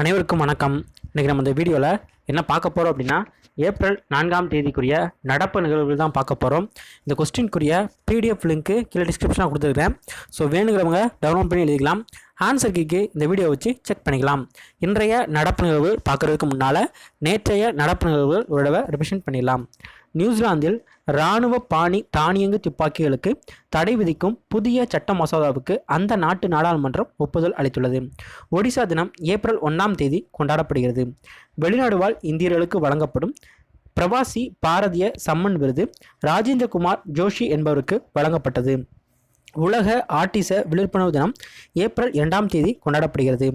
அனைவருக்கும் வணக்கம். இன்றைக்கி நம்ம இந்த வீடியோவில் என்ன பார்க்க போகிறோம் அப்படின்னா ஏப்ரல் நான்காம் தேதிக்குரிய நடப்பு நிகழ்வுகள் தான் பார்க்க போகிறோம் இந்த கொஸ்டின்குரிய பிடிஎஃப் லிங்க்கு கீழே டிஸ்கிரிப்ஷனாக கொடுத்துருக்கேன் ஸோ வேணுங்கிறவங்க டவுன்லோட் பண்ணி எழுதிக்கலாம். ஆன்சர் கீக்கு இந்த வீடியோ வச்சு செக் பண்ணிக்கலாம். இன்றைய நடப்பு நிகழ்வு பார்க்குறதுக்கு முன்னால் நேற்றைய நடப்பு நிகழ்வுகள் ஒரு தடவை ரிவிஷன் பண்ணிடலாம். நியூசிலாந்தில் இராணுவ பாணி தானியங்கு துப்பாக்கிகளுக்கு தடை விதிக்கும் புதிய சட்ட மசோதாவுக்கு அந்த நாட்டு நாடாளுமன்றம் ஒப்புதல் அளித்துள்ளது. ஒடிசா தினம் ஏப்ரல் ஒன்றாம் தேதி கொண்டாடப்படுகிறது. வெளிநாடு வாழ் இந்தியர்களுக்கு வழங்கப்படும் பிரவாசி பாரதிய சம்மன் விருது ராஜேந்திரகுமார் ஜோஷி என்பவருக்கு வழங்கப்பட்டது. உலக ஆட்டிச விழிப்புணர்வு தினம் ஏப்ரல் இரண்டாம் தேதி கொண்டாடப்படுகிறது.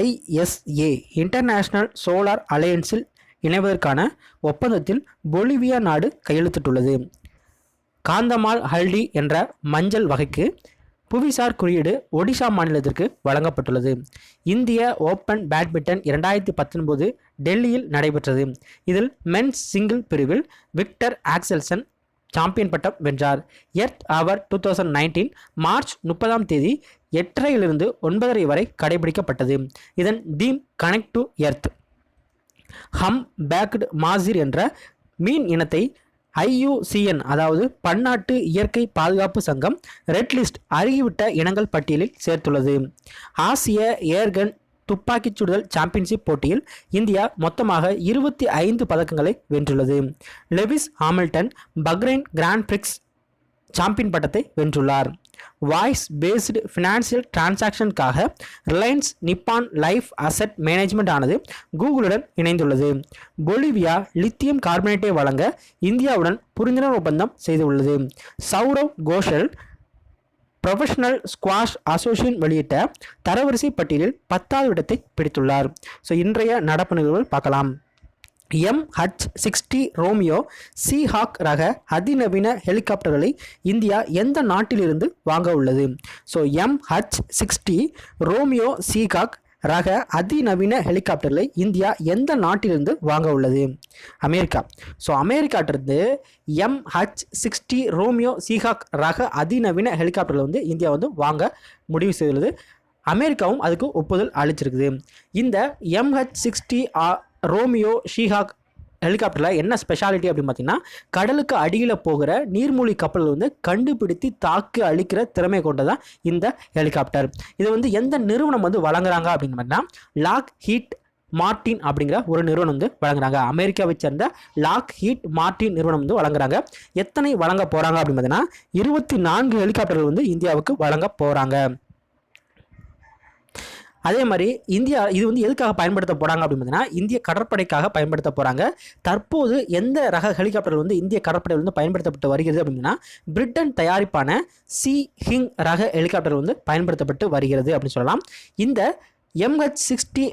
ஐஎஸ்ஏ இன்டர்நேஷனல் சோலார் அலையன்ஸில் இணைவதற்கான ஒப்பந்தத்தில் பொலிவியா நாடு கையெழுத்திட்டுள்ளது. காந்தமால் ஹல்டி என்ற மஞ்சள் வகைக்கு புவிசார் குறியீடு ஒடிசா மாநிலத்திற்கு வழங்கப்பட்டுள்ளது. இந்திய ஓப்பன் பேட்மிண்டன் இரண்டாயிரத்தி பத்தொன்பது டெல்லியில் நடைபெற்றது. இதில் மென்ஸ் சிங்கிள் பிரிவில் விக்டர் ஆக்சல்சன் சாம்பியன் பட்டம் வென்றார். Earth hour two thousand nineteen March முப்பதாம் தேதி எட்டரையிலிருந்து ஒன்பதரை வரை கடைபிடிக்கப்பட்டது. இதன் theme connect to Earth. Hump backed mahseer என்ற மீன் இனத்தை ஐயுசிஎன் அதாவது பன்னாட்டு இயற்கை பாதுகாப்பு சங்கம் ரெட் லிஸ்ட் அருகிவிட்ட இனங்கள் பட்டியலில் சேர்த்துள்ளது. ஆசிய ஏர்கன் துப்பாக்கிச் சுடுதல் சாம்பியன்ஷிப் போட்டியில் இந்தியா மொத்தமாக இருபத்தி ஐந்து பதக்கங்களை வென்றுள்ளது. Lewis Hamilton Bahrain Grand Prix champion பட்டத்தை வென்றுள்ளார். Voice based financial டிரான்சாக்ஷனுக்காக Reliance Nippon life asset management ஆனது கூகுளுடன் இணைந்துள்ளது. பொலிவியா லித்தியம் கார்பனேட்டை வழங்க இந்தியாவுடன் புரிந்துணர்வு ஒப்பந்தம் செய்துள்ளது. Saurav Ghosal professional squash association வெளியிட்ட தரவரிசை பட்டியலில் பத்தாவது இடத்தை பிடித்துள்ளார். ஸோ இன்றைய நடப்பு நிகழ்வுகள் பார்க்கலாம். எம்ஹச் சிக்ஸ்டி ரோமியோ சீஹாக் ரக அதிநவீன ஹெலிகாப்டர்களை இந்தியா எந்த நாட்டிலிருந்து வாங்க உள்ளது? So MH sixty Romeo Seahawk ரக அதிநவீன ஹெலிகாப்டர்களை இந்தியா எந்த நாட்டிலிருந்து வாங்க உள்ளது? அமெரிக்கா. ஸோ அமெரிக்காட்டிலிருந்து எம்ஹச் சிக்ஸ்டி ரோமியோ சீஹாக் ரக அதிநவீன ஹெலிகாப்டர்களை வந்து இந்தியா வந்து வாங்க முடிவு செய்துள்ளது. அமெரிக்காவும் அதுக்கு ஒப்புதல் அளிச்சிருக்குது. இந்த எம்ஹெச் சிக்ஸ்டி ஆ ரோமியோ ஷீஹாக் ஹெலிகாப்டரில் என்ன ஸ்பெஷாலிட்டி அப்படின்னு பார்த்தீங்கன்னா கடலுக்கு அடியில் போகிற நீர்மூழ்கி கப்பல் வந்து கண்டுபிடித்து தாக்கு அழிக்கிற திறமை கொண்டதான் இந்த ஹெலிகாப்டர். இது வந்து எந்த நிறுவனம் வந்து வழங்குறாங்க அப்படின்னு பார்த்தீங்கன்னா லாக் ஹீட் மார்டின் அப்படிங்கிற ஒரு நிறுவனம் வந்து வழங்குறாங்க. அமெரிக்காவை சேர்ந்த லாக் ஹீட் மார்டின் நிறுவனம் வந்து வழங்குறாங்க. எத்தனை வழங்க போகிறாங்க அப்படின்னு பார்த்தீங்கன்னா இருபத்தி நான்கு ஹெலிகாப்டர்கள் வந்து இந்தியாவுக்கு வழங்க போகிறாங்க அதே மாதிரி இந்தியா இது வந்து எதுக்காக பயன்படுத்த போகிறாங்க அப்படின்னு பார்த்தீங்கன்னா இந்திய கடற்படைக்காக பயன்படுத்த போகிறாங்க தற்போது எந்த ரக ஹெலிகாப்டர் வந்து இந்திய கடற்படையில் வந்து பயன்படுத்தப்பட்டு வருகிறது அப்படின்னா பிரிட்டன் தயாரிப்பான சி ஹிங் ரக ஹெலிகாப்டர் வந்து பயன்படுத்தப்பட்டு வருகிறது அப்படின்னு சொல்லலாம். இந்த எம்ஹெச் சிக்ஸ்டி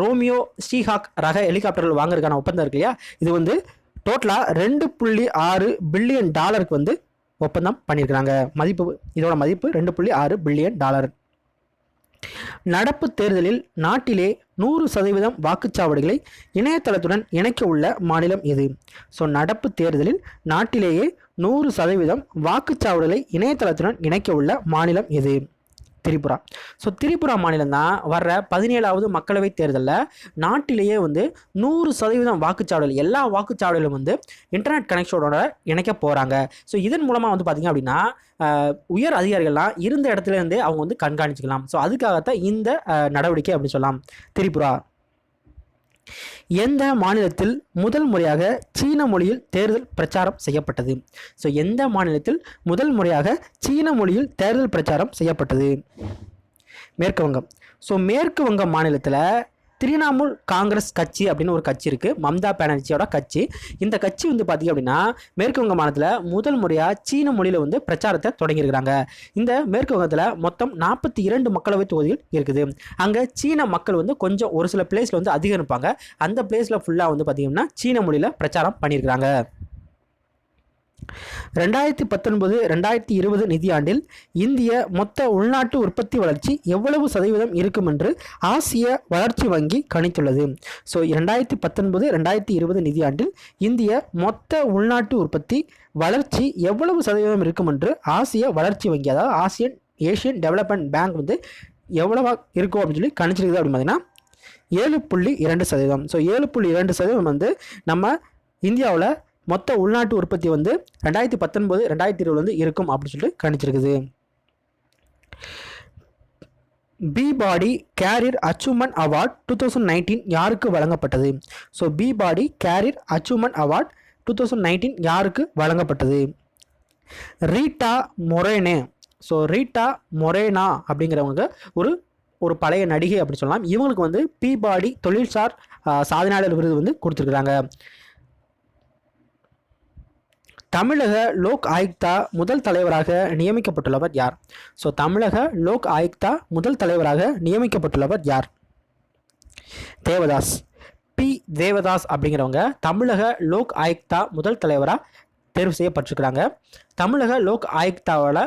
ரோமியோ ஸ்ரீஹாக் ரக ஹெலிகாப்டர்கள் வாங்குறதுக்கான ஒப்பந்தம் இருக்கு இல்லையா? இது வந்து டோட்டலாக ரெண்டு புள்ளி ஆறு பில்லியன் டாலருக்கு வந்து ஒப்பந்தம் பண்ணியிருக்கிறாங்க. மதிப்பு இதோட மதிப்பு ரெண்டு புள்ளி ஆறு பில்லியன் டாலர் நடப்பு தேர்தலில் நாட்டிலே நூறு சதவீதம் வாக்குச்சாவடிகளை இணையதளத்துடன் இணைக்க உள்ள மாநிலம் எது? ஸோ நடப்பு தேர்தலில் நாட்டிலேயே நூறு சதவீதம் வாக்குச்சாவடிகளை இணையதளத்துடன் இணைக்க உள்ள மாநிலம் எது? திரிபுரா. ஸோ திரிபுரா மாநிலம் தான் வர்ற பதினேழாவது மக்களவைத் தேர்தலில் நாட்டிலேயே வந்து நூறு சதவீதம் வாக்குச்சாவடிகள் எல்லா வாக்குச்சாவடிகளும் வந்து இன்டர்நெட் கனெக்ஷனோட இணைக்க போகிறாங்க ஸோ இதன் மூலமாக வந்து பார்த்திங்க அப்படின்னா உயர் அதிகாரிகள்லாம் இருந்த இடத்துலேருந்தே அவங்க வந்து கண்காணிச்சிக்கலாம். ஸோ அதுக்காகத்தான் இந்த நடவடிக்கை அப்படின்னு சொல்லலாம். திரிபுரா. எந்த மாநிலத்தில் முதல் முறையாக சீன மொழியில் தேர்தல் பிரச்சாரம் செய்யப்பட்டது? ஸோ எந்த மாநிலத்தில் முதல் முறையாக சீன மொழியில் தேர்தல் பிரச்சாரம் செய்யப்பட்டது? மேற்கு வங்கம். ஸோ மேற்கு வங்க மாநிலத்தில் திரிணாமுல் காங்கிரஸ் கட்சி அப்படின்னு ஒரு கட்சி இருக்குது மம்தா பானர்ஜியோட கட்சி. இந்த கட்சி வந்து பார்த்திங்க அப்படின்னா மேற்கு வங்க மாநிலத்தில் முதல் முறையாக சீன மொழியில் வந்து பிரச்சாரத்தை தொடங்கியிருக்கிறாங்க. இந்த மேற்கு வங்கத்தில் மொத்தம் நாற்பத்தி இரண்டு மக்களவை தொகுதிகள் இருக்குது. அங்கே சீன மக்கள் வந்து கொஞ்சம் ஒரு சில பிளேஸில் வந்து அதிகம் இருப்பாங்க அந்த பிளேஸில் ஃபுல்லாக வந்து பார்த்திங்கன்னா சீன மொழியில் பிரச்சாரம் பண்ணியிருக்கிறாங்க. ரெண்டாயிரத்தி பத்தொன்பது ரெண்டாயிரத்தி இருபது நிதியாண்டில் இந்திய மொத்த உள்நாட்டு உற்பத்தி வளர்ச்சி எவ்வளவு சதவீதம் இருக்கும் என்று ஆசிய வளர்ச்சி வங்கி கணித்துள்ளது. ஸோ ரெண்டாயிரத்தி பத்தொன்பது ரெண்டாயிரத்தி இருபது நிதியாண்டில் இந்திய மொத்த உள்நாட்டு உற்பத்தி வளர்ச்சி எவ்வளவு சதவீதம் இருக்கும் என்று ஆசிய வளர்ச்சி வங்கி அதாவது ஆசியன் ஏஷியன் டெவலப்மெண்ட் பேங்க் வந்து எவ்வளவா இருக்கும் அப்படின்னு சொல்லி கணிச்சிருக்குது அப்படின்னு பார்த்தீங்கன்னா ஏழு புள்ளி இரண்டு சதவீதம். ஸோ ஏழு புள்ளி இரண்டு சதவீதம் வந்து நம்ம இந்தியாவில் மொத்த உள்நாட்டு உற்பத்தி வந்து ரெண்டாயிரத்தி பத்தொன்பது ரெண்டாயிரத்தி இருபது வந்து இருக்கும் அப்படின்னு சொல்லிட்டு கணிச்சிருக்குது. Peabody career achievement award two thousand nineteen யாருக்கு வழங்கப்பட்டது? So Peabody career achievement award two thousand nineteen யாருக்கு வழங்கப்பட்டது? Rita Moreno so Rita Moreno அப்படிங்கிறவங்க ஒரு ஒரு பழைய நடிகை அப்படின்னு சொல்லலாம். இவங்களுக்கு வந்து பி பாடி தொழில்சார் சாதனையாளர் விருது வந்து கொடுத்துருக்குறாங்க. தமிழக லோக் ஆயுக்தா முதல் தலைவராக நியமிக்கப்பட்டுள்ளவர் யார்? ஸோ தமிழக லோக் ஆயுக்தா முதல் தலைவராக நியமிக்கப்பட்டுள்ளவர் யார்? தேவதாஸ். பி. தேவதாஸ் அப்படிங்கிறவங்க தமிழக லோக் ஆயுக்தா முதல் தலைவராக தேர்வு செய்யப்பட்டிருக்கிறாங்க. தமிழக லோக் ஆயுக்தாவில்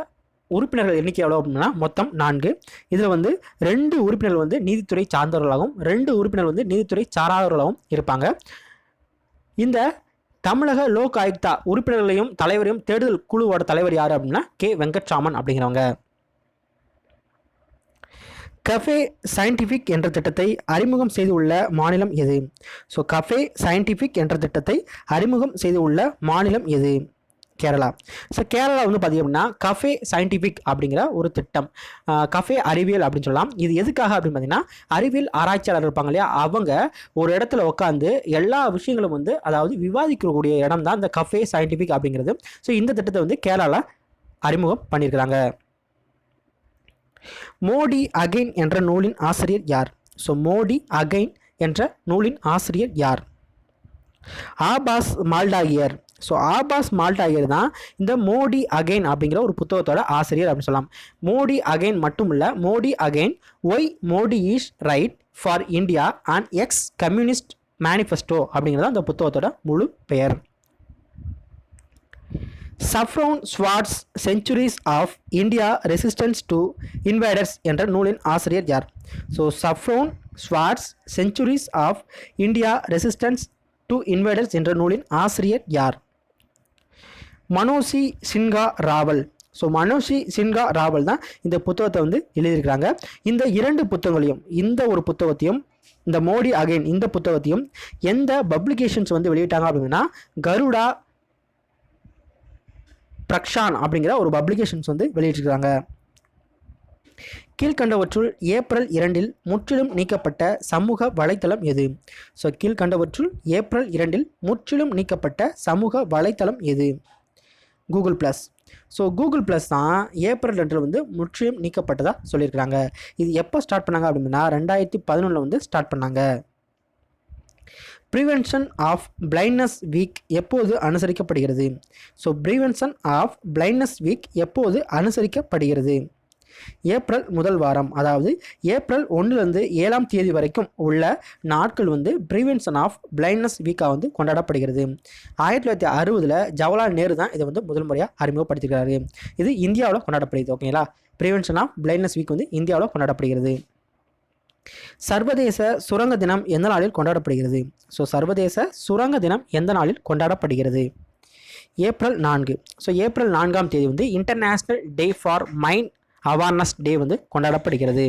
உறுப்பினர்கள் எண்ணிக்கை எவ்வளோ அப்படின்னா மொத்தம் நான்கு. இதில் வந்து ரெண்டு உறுப்பினர்கள் வந்து நீதித்துறை சார்ந்தவர்களாகவும் ரெண்டு உறுப்பினர் வந்து நீதித்துறை சாராதவர்களாகவும் இருப்பாங்க. இந்த தமிழக லோக் ஆயுக்தா உறுப்பினர்களையும் தலைவரையும் தேடுதல் குழுவோட தலைவர் யார் அப்படின்னா கே. வெங்கட்ராமன் அப்படிங்கிறவங்க. கஃபே சயின்டிஃபிக் என்ற திட்டத்தை அறிமுகம் செய்துள்ள மாநிலம் எது? ஸோ கஃபே சயின்டிஃபிக் என்ற திட்டத்தை அறிமுகம் செய்துள்ள மாநிலம் எது? கேரளா. ஸோ கேரளா வந்து பார்த்திங்கன்னா அப்படின்னா கஃபே சயின்டிஃபிக் அப்படிங்கிற ஒரு திட்டம். கஃபே அறிவியல் அப்படின்னு சொல்லலாம். இது எதுக்காக அப்படின்னு பார்த்தீங்கன்னா அறிவியல் ஆராய்ச்சியாளர் இருப்பாங்க இல்லையா? அவங்க ஒரு இடத்துல உட்காந்து எல்லா விஷயங்களும் வந்து அதாவது விவாதிக்கக்கூடிய இடம் தான் இந்த கஃபே சயின்டிஃபிக் அப்படிங்கிறது. ஸோ இந்த திட்டத்தை வந்து கேரளாவில் அறிமுகம் பண்ணியிருக்கிறாங்க. மோடி அகைன் என்ற நூலின் ஆசிரியர் யார்? ஸோ மோடி அகைன் என்ற நூலின் ஆசிரியர் யார்? ஆபாஸ் மால்டாகியர். ஸோ ஆபாஸ் மால்டாகியர் தான் இந்த மோடி அகைன் அப்படிங்கிற ஒரு புத்தகத்தோட ஆசிரியர் அப்படின்னு சொல்லலாம். மோடி அகைன் மட்டும் இல்லை Modi again why Modi is right for India and ex communist manifesto அப்படிங்கிறது அந்த புத்தகத்தோட முழு பெயர். Saffron swords centuries of India resistance to invaders என்ற நூலின் ஆசிரியர் யார்? So saffron swords centuries of India resistance to invaders என்ற நூலின் ஆசிரியர் யார்? மனோசி சின்ஹா ராவல். ஸோ மனோஷி சின்ஹா ராவல் தான் இந்த புத்தகத்தை வந்து எழுதியிருக்கிறாங்க. இந்த இரண்டு புத்தகங்களையும் இந்த ஒரு புத்தகத்தையும் இந்த மோடி அகைன் இந்த புத்தகத்தையும் எந்த பப்ளிகேஷன்ஸ் வந்து வெளியிட்டாங்க அப்படின்னா கருடா பிரக்ஷான் அப்படிங்கிற ஒரு பப்ளிகேஷன்ஸ் வந்து வெளியிட்டிருக்கிறாங்க. கீழ்கண்டவற்றுள் ஏப்ரல் இரண்டில் முற்றிலும் நீக்கப்பட்ட சமூக வலைத்தளம் எது? ஸோ கீழ்கண்டவற்றுள் ஏப்ரல் இரண்டில் முற்றிலும் நீக்கப்பட்ட சமூக வலைத்தளம் எது? Google plus so Google plus தான் ஏப்ரல் ரெண்டில் வந்து முற்றிலும் நீக்கப்பட்டதாக சொல்லியிருக்கிறாங்க. இது எப்போ ஸ்டார்ட் பண்ணாங்க அப்படின்னா ரெண்டாயிரத்தி பதினொன்றில் வந்து ஸ்டார்ட் பண்ணாங்க. ப்ரிவென்ஷன் ஆஃப் பிளைண்ட்னஸ் வீக் எப்போது அனுசரிக்கப்படுகிறது? So prevention of blindness week எப்போது அனுசரிக்கப்படுகிறது? ஏப்ரல் முதல் வாரம் அதாவது ஏப்ரல் ஒன்றுலேருந்து ஏழாம் தேதி வரைக்கும் உள்ள நாட்கள் வந்து ப்ரிவென்ஷன் ஆஃப் பிளைண்ட்னஸ் வீக்காக வந்து கொண்டாடப்படுகிறது. ஆயிரத்தி தொள்ளாயிரத்தி அறுபதில் ஜவஹர்லால் நேரு தான் இதை வந்து முதல் முறையாக அறிமுகப்படுத்தியிருக்காரு இது இந்தியாவில் கொண்டாடப்படுகிறது ஓகேங்களா ப்ரிவென்ஷன் ஆஃப் பிளைண்ட்னஸ் வீக் வந்து இந்தியாவில் கொண்டாடப்படுகிறது. சர்வதேச சுரங்க தினம் எந்த நாளில் கொண்டாடப்படுகிறது? ஸோ சர்வதேச சுரங்க தினம் எந்த நாளில் கொண்டாடப்படுகிறது? ஏப்ரல் நான்கு. ஸோ ஏப்ரல் நான்காம் தேதி வந்து international day for mind awareness day வந்து கொண்டாடப்படுகிறது.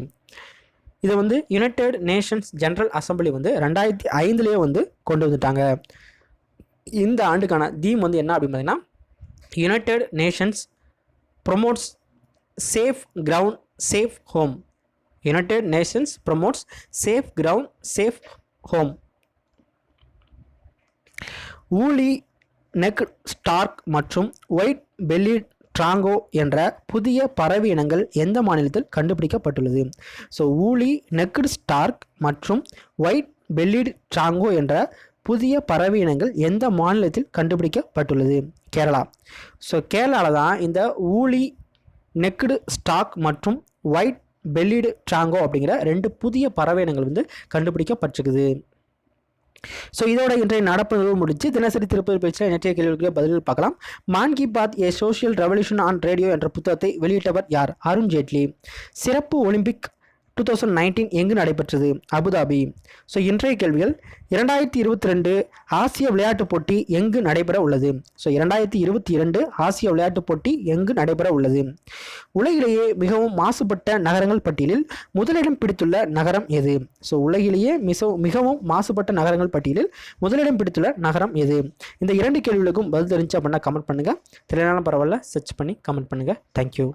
இதை வந்து யுனைடெட் நேஷன்ஸ் ஜென்ரல் அசம்பிளி வந்து ரெண்டாயிரத்தி ஐந்துலேயே வந்து கொண்டு வந்துட்டாங்க. இந்த ஆண்டுக்கான தீம் வந்து என்ன அப்படின்னு பார்த்தீங்கன்னா United Nations promotes safe ground safe home United Nations promotes safe ground safe home woolly neck stork மற்றும் ஒயிட் பெல்லிட் ட்ராங்கோ என்ற புதிய பறவை இனங்கள் எந்த மாநிலத்தில் கண்டுபிடிக்கப்பட்டுள்ளது? ஸோ ஊலி நெக்குடு ஸ்டார்க் மற்றும் ஒயிட் பெல்லிட் ட்ராங்கோ என்ற புதிய பறவை இனங்கள் எந்த மாநிலத்தில் கண்டுபிடிக்கப்பட்டுள்ளது? கேரளா. ஸோ கேரளாவில் தான் இந்த ஊலி நெக்குடு ஸ்டாக் மற்றும் ஒயிட் பெல்லிடு ட்ராங்கோ அப்படிங்கிற ரெண்டு புதிய பறவை இனங்கள் வந்து கண்டுபிடிக்கப்பட்டிருக்குது. ஸோ இதோட இன்றைய நடப்பு நிகழ்வு முடிச்சு தினசரி திருப்பதி பேச்சில் நேற்றைய கேள்விகளுக்கு பதில்கள் பார்க்கலாம். Mann Ki Baat a social revolution on radio என்ற புத்தகத்தை வெளியிட்டவர் யார்? அருண் ஜேட்லி. சிறப்பு ஒலிம்பிக் டூ தௌசண்ட் நைன்டீன் எங்கு நடைபெற்றது? அபுதாபி. ஸோ இன்றைய கேள்விகள் இரண்டாயிரத்தி இருபத்தி ரெண்டு ஆசிய விளையாட்டுப் போட்டி எங்கு நடைபெற உள்ளது? ஸோ இரண்டாயிரத்தி இருபத்தி இரண்டு ஆசிய விளையாட்டுப் போட்டி எங்கு நடைபெற உள்ளது? உலகிலேயே மிகவும் மாசுபட்ட நகரங்கள் பட்டியலில் முதலிடம் பிடித்துள்ள நகரம் எது? ஸோ உலகிலேயே மிக மிகவும் மாசுபட்ட நகரங்கள் பட்டியலில் முதலிடம் பிடித்துள்ள நகரம் எது? இந்த இரண்டு கேள்விகளுக்கும் பதில் தெரிஞ்சு அப்படின்னா கமெண்ட் பண்ணுங்கள் தெரியலனாலும் பரவாயில்ல சர்ச் பண்ணி கமெண்ட் பண்ணுங்கள் தேங்க்யூ